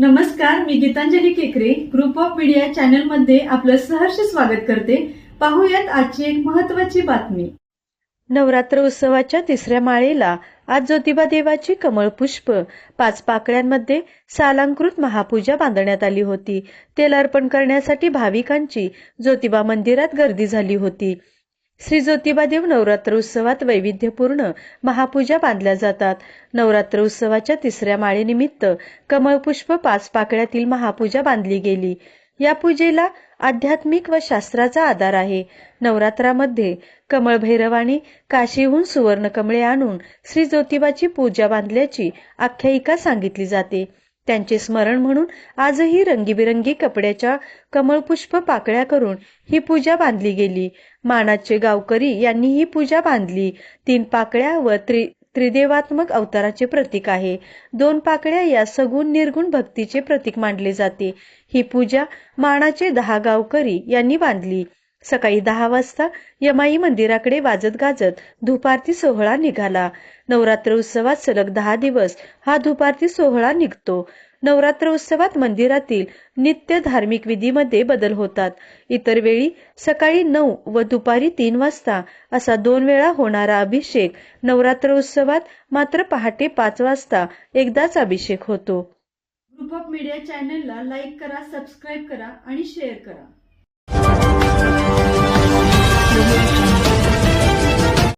नमस्कार मी गीतांजली केकरे. Group of media चॅनलमध्ये आपलं सहर्ष स्वागत करते. पाहूयात आजची एक महत्वाची बातमी. नवरात्र उत्सवाच्या तिसऱ्या माळेला आज ज्योतिबा देवाची कमळ पुष्प पाच पाकळ्यांमध्ये सालांकृत महापूजा बांधण्यात आली होती. तेल अर्पण करण्यासाठी भाविकांची ज्योतिबा मंदिरात गर्दी झाली होती. श्री ज्योतिबादेव नवरात्र उत्सवात वैविध्यपूर्ण महापूजा बांधल्या जातात. नवरात्र उत्सवाच्या तिसऱ्या माळेनिमित्त कमळपुष्प पाच पाकळ्यातील महापूजा बांधली गेली. या पूजेला आध्यात्मिक व शास्त्राचा आधार आहे. नवरात्रामध्ये कमळ भैरवाने काशीहून सुवर्ण कमळे आणून श्री ज्योतिबाची पूजा बांधल्याची आख्यायिका सांगितली जाते. त्यांचे स्मरण म्हणून आजही रंगीबिरंगी कपड्याच्या कमळपुष्प पाकळ्या करून ही पूजा बांधली गेली. मानाचे गावकरी यांनी ही पूजा बांधली. तीन पाकळ्या व त्रि त्रिदेवात्मक अवताराचे प्रतीक आहे. दोन पाकळ्या या सगुण निर्गुण भक्तीचे प्रतीक मानले जाते. ही पूजा मानाचे दहा गावकरी यांनी बांधली. सकाळी दहा वाजता यमाई मंदिराकडे वाजत गाजत धुपारती सोहळा निघाला. नवरात्र उत्सवात सलग दहा दिवस हा धुपारती सोहळा निघतो. नवरात्र उत्सवात मंदिरातील नित्य धार्मिक विधीमध्ये बदल होतात. इतर वेळी सकाळी नऊ व दुपारी तीन वाजता असा दोन वेळा होणारा अभिषेक नवरात्र उत्सवात मात्र पहाटे पाच वाजता एकदाच अभिषेक होतो. ग्रुप ऑफ मीडिया चॅनलला लाईक करा सबस्क्राईब करा आणि शेअर करा.